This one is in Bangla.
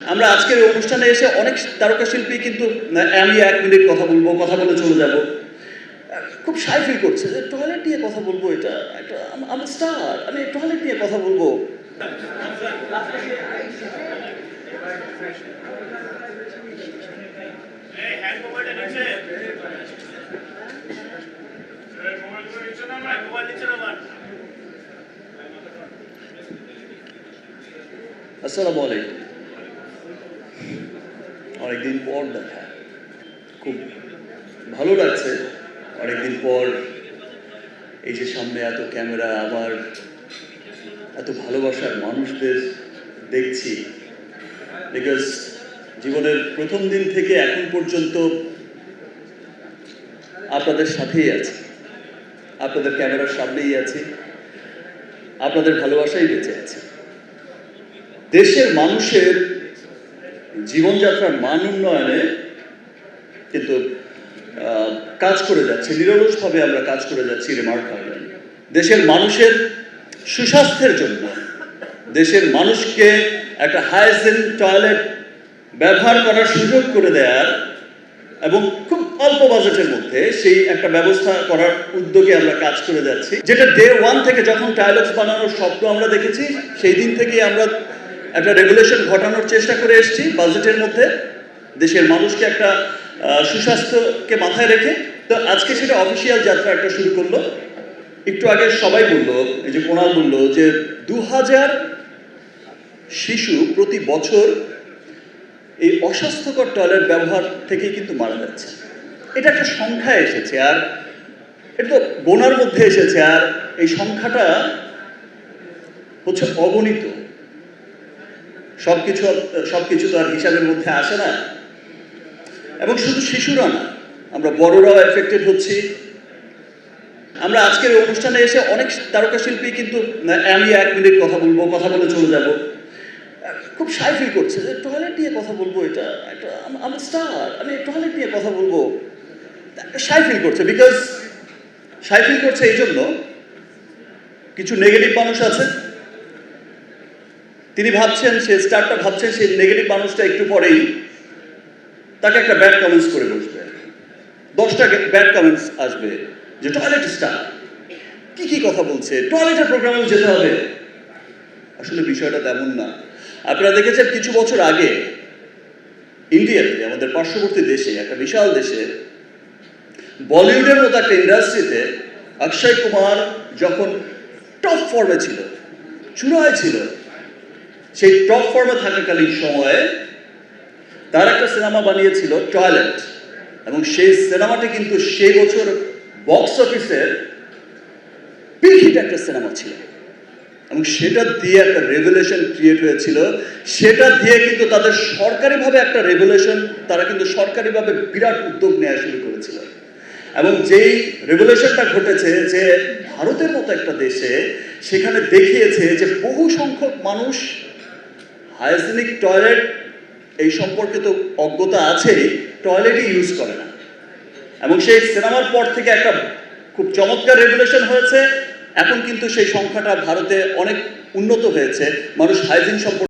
আমরা আজকের অনুষ্ঠানে এসে অনেক তারকা শিল্পী কিন্তু আমি এক মিনিট কথা বলব, কথা বলে চলে যাব। খুব সাই ফিল করছে যে টয়লেট নিয়ে কথা বলব এটা, একটা আমি স্টার আমি টয়লেট নিয়ে কথা বলব। এই হ্যান্ড অনেকদিন পর দেখা। খুব ভালো লাগছে। অনেকদিন পর এই যে সামনে এত ক্যামেরা, আবার এত ভালোবাসার মানুষদের দেখছি। বিকজ জীবনের প্রথম দিন থেকে এখন পর্যন্ত আপনাদের সাথেই আছি। আপনাদের ক্যামেরার সামনেই আছি। আপনাদের ভালোবাসাই বেঁচে আছে। দেশের মানুষের জীবনযাত্রার মান উন্নয়নে কিন্তু কাজ করে যাচ্ছে। নিরলসভাবে আমরা কাজ করে যাচ্ছি রিমার্কেবল দেশের মানুষের সুস্বাস্থ্যের জন্য, দেশের মানুষকে একটা হাইজেন টয়লেট ব্যবহার করার সুযোগ করে দেওয়ার এবং খুব অল্প বাজেটের মধ্যে সেই একটা ব্যবস্থা করার উদ্যোগে আমরা কাজ করে যাচ্ছি। যেটা ডে ওয়ান থেকে যখন টাইলক্স বানানোর স্বপ্ন আমরা দেখেছি, সেই দিন থেকেই আমরা একটা রেগুলেশন ঘটানোর চেষ্টা করে এসেছি বাজেটের মধ্যে। দেশের মানুষকে একটা সুস্বাস্থ্যকে মাথায় রেখে। তো আজকে সেটা অফিসিয়াল যাত্রা একটা শুরু করল। একটু আগে সবাই বলল, এই যে কোনাল বলল, যে দু হাজার শিশু প্রতি বছর এই অস্বাস্থ্যকর টয়লেট ব্যবহার থেকেই কিন্তু মারা যাচ্ছে। এটা একটা সংখ্যা এসেছে, আর এটা তো গোনার মধ্যে এসেছে, আর এই সংখ্যাটা হচ্ছে অগণিত। সবকিছু সবকিছু তো আর হিসাবের মধ্যে আসে না। এবং শুধু শিশুরা না, আমরা বড়রাও এফেক্টেড হচ্ছি। আমরা আজকের অনুষ্ঠানে এসে অনেক তারকা শিল্পী কিন্তু, আমি এক মিনিট কথা বলব, কথা বলে চলে যাব। খুব সাই ফিল করছে যে টয়লেট নিয়ে কথা বলব এটা, একটা আমি স্টার আমি টয়লেট নিয়ে কথা বলব। সাই ফিল করছে বিকজ সাই ফিল করছে এই জন্য কিছু নেগেটিভ মানুষ আছে। তিনি ভাবছেন সে স্টারটা ভাবছেন সেই নেগেটিভ মানুষটা একটু পরেই তাকে একটা ব্যাড কমেন্টস করে বসবে। দশটা ব্যাড কমেন্টস আসবে যে টয়লেট স্টার কি কি কথা বলছে? টয়লেটের প্রোগ্রামেও যেতে হবে। আসলে বিষয়টা তেমন না। আপনারা দেখেছেন কিছু বছর আগে ইন্ডিয়াতে, আমাদের পার্শ্ববর্তী দেশে, একটা বিশাল দেশে, বলিউডের মতো একটা ইন্ডাস্ট্রিতে অক্ষয় কুমার যখন টপ ফর্মে ছিল, চূড়ায় ছিল সেই টপ ফর্মে থাকাকালীন সময়ে তার একটা সিনেমা বানিয়েছিল টয়লেট। এবং সেই সিনেমাটি কিন্তু সেই বছর বক্স অফিসের হিট একটা সিনেমা ছিল। এবং সেটা দিয়ে একটা রেভুলেশন ক্রিয়েট হয়েছিল। সেটা দিয়ে কিন্তু তাদের সরকারিভাবে একটা রেভুলেশন, তারা কিন্তু সরকারিভাবে বিরাট উদ্যোগ নেওয়া শুরু করেছিল। এবং যেই রেভুলেশনটা ঘটেছে যে ভারতের মতো একটা দেশে সেখানে দেখিয়েছে যে বহু সংখ্যক মানুষ হাইজেনিক টয়লেট, এই সম্পর্কে তো অজ্ঞতা আছেই, টয়লেটই ইউজ করে না। এবং সেই সিনেমার পর থেকে একটা খুব চমৎকার রেগুলেশন হয়েছে। এখন কিন্তু সেই সংখ্যাটা ভারতে অনেক উন্নত হয়েছে। মানুষ হাইজিন সম্পর্কে